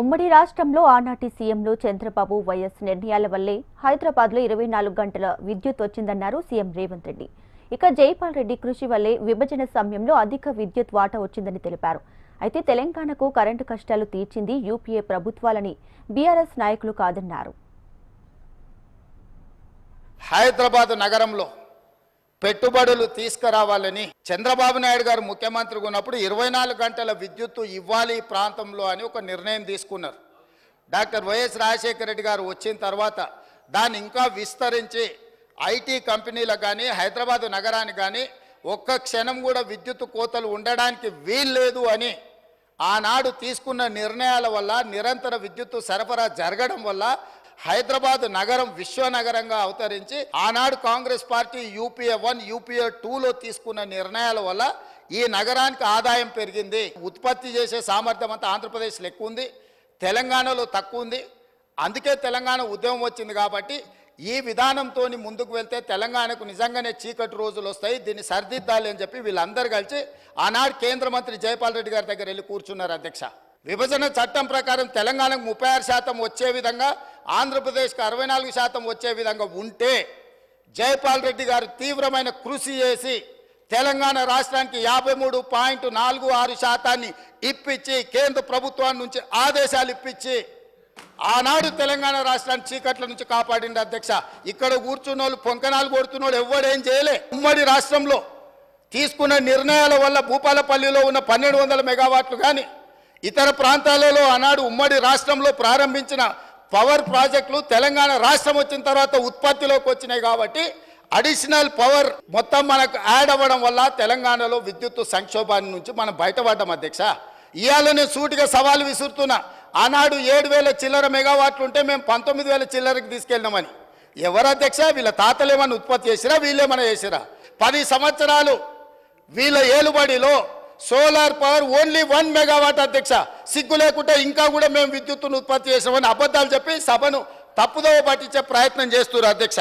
ఉమ్మడి రాష్ట్రంలో ఆనాటి సీఎంలు చంద్రబాబు వైఎస్ నిర్ణయాల వల్లే హైదరాబాద్లో ఇరవై నాలుగు గంటల విద్యుత్ వచ్చిందన్నారు సీఎం రేవంత్ రెడ్డి. ఇక జైపాల్ రెడ్డి కృషి వల్లే విభజన సమయంలో అధిక విద్యుత్ వాటా వచ్చిందని తెలిపారు. అయితే తెలంగాణకు కరెంటు కష్టాలు తీర్చింది యూపీఏ ప్రభుత్వాలని బీఆర్ఎస్ నాయకులు కాదన్నారు. హైదరాబాద్ నగరంలో పెట్టుబడులు తీసుకురావాలని చంద్రబాబు నాయుడు గారు ముఖ్యమంత్రిగా ఉన్నప్పుడు ఇరవై నాలుగు గంటల విద్యుత్తు ఇవ్వాలి ఈ ప్రాంతంలో అని ఒక నిర్ణయం తీసుకున్నారు. డాక్టర్ వైఎస్ రాజశేఖర రెడ్డి గారు వచ్చిన తర్వాత దాన్ని ఇంకా విస్తరించి ఐటీ కంపెనీలకు కానీ హైదరాబాదు నగరానికి కానీ ఒక్క క్షణం కూడా విద్యుత్ కోతలు ఉండడానికి వీల్లేదు అని ఆనాడు తీసుకున్న నిర్ణయాల వల్ల నిరంతర విద్యుత్తు సరఫరా జరగడం వల్ల హైదరాబాద్ నగరం విశ్వనగరంగా అవతరించి ఆనాడు Congress party UPA one UPA టూలో తీసుకున్న నిర్ణయాల వల్ల ఈ నగరానికి ఆదాయం పెరిగింది. ఉత్పత్తి చేసే సామర్థ్యం అంతా ఆంధ్రప్రదేశ్లో ఎక్కువ ఉంది. తెలంగాణలో తక్కువ ఉంది. అందుకే తెలంగాణ ఉద్యమం వచ్చింది కాబట్టి ఈ విధానంతో ముందుకు వెళ్తే తెలంగాణకు నిజంగానే చీకటి రోజులు వస్తాయి. దీన్ని సరిదిద్దాలి అని చెప్పి వీళ్ళందరూ కలిసి ఆనాడు కేంద్ర మంత్రి జయపాల్ రెడ్డి గారి దగ్గర వెళ్ళి కూర్చున్నారు అధ్యక్ష. విభజన చట్టం ప్రకారం తెలంగాణకు ముప్పై ఆరు శాతం వచ్చే విధంగా ఆంధ్రప్రదేశ్కి అరవై నాలుగు శాతం వచ్చే విధంగా ఉంటే జయపాల్ రెడ్డి గారు తీవ్రమైన కృషి చేసి తెలంగాణ రాష్ట్రానికి యాభై మూడు పాయింట్ నాలుగు ఆరు శాతాన్ని ఇప్పించి కేంద్ర ప్రభుత్వం నుంచి ఆదేశాలు ఇప్పించి ఆనాడు తెలంగాణ రాష్ట్రాన్ని చీకట్ల నుంచి కాపాడింది అధ్యక్ష. ఇక్కడ కూర్చున్న వాళ్ళు పొంకనాలు కొడుతున్నోడు ఎవ్వడేం చేయలే. ఉమ్మడి రాష్ట్రంలో తీసుకున్న నిర్ణయాల వల్ల భూపాలపల్లిలో ఉన్న పన్నెండు వందల మెగావాట్లు కానీ ఇతర ప్రాంతాలలో ఆనాడు ఉమ్మడి రాష్ట్రంలో ప్రారంభించిన పవర్ ప్రాజెక్టులు తెలంగాణ రాష్ట్రం వచ్చిన తర్వాత ఉత్పత్తిలోకి వచ్చినాయి కాబట్టి అడిషనల్ పవర్ మొత్తం మనకు యాడ్ అవ్వడం వల్ల తెలంగాణలో విద్యుత్ సంక్షోభాన్ని నుంచి మనం బయటపడ్డాం అధ్యక్ష. ఇవాళ నేను సూటిగా సవాలు విసురుతున్నా. ఆనాడు ఏడు వేల చిల్లర మెగావాట్లు ఉంటే మేము పంతొమ్మిది వేల చిల్లరకి తీసుకెళ్ళినామని. ఎవరు అధ్యక్ష? వీళ్ళ తాతలు ఉత్పత్తి చేసిరా? వీళ్ళేమైనా చేసిరా? పది సంవత్సరాలు వీళ్ళ ఏలుబడిలో solar power only one megawatt అధ్యక్ష. సిగ్గు లేకుండా ఇంకా కూడా మేము విద్యుత్తును ఉత్పత్తి చేసామని అబద్ధాలు చెప్పి సభను తప్పుదోవ పట్టించే ప్రయత్నం చేస్తున్నారు అధ్యక్ష.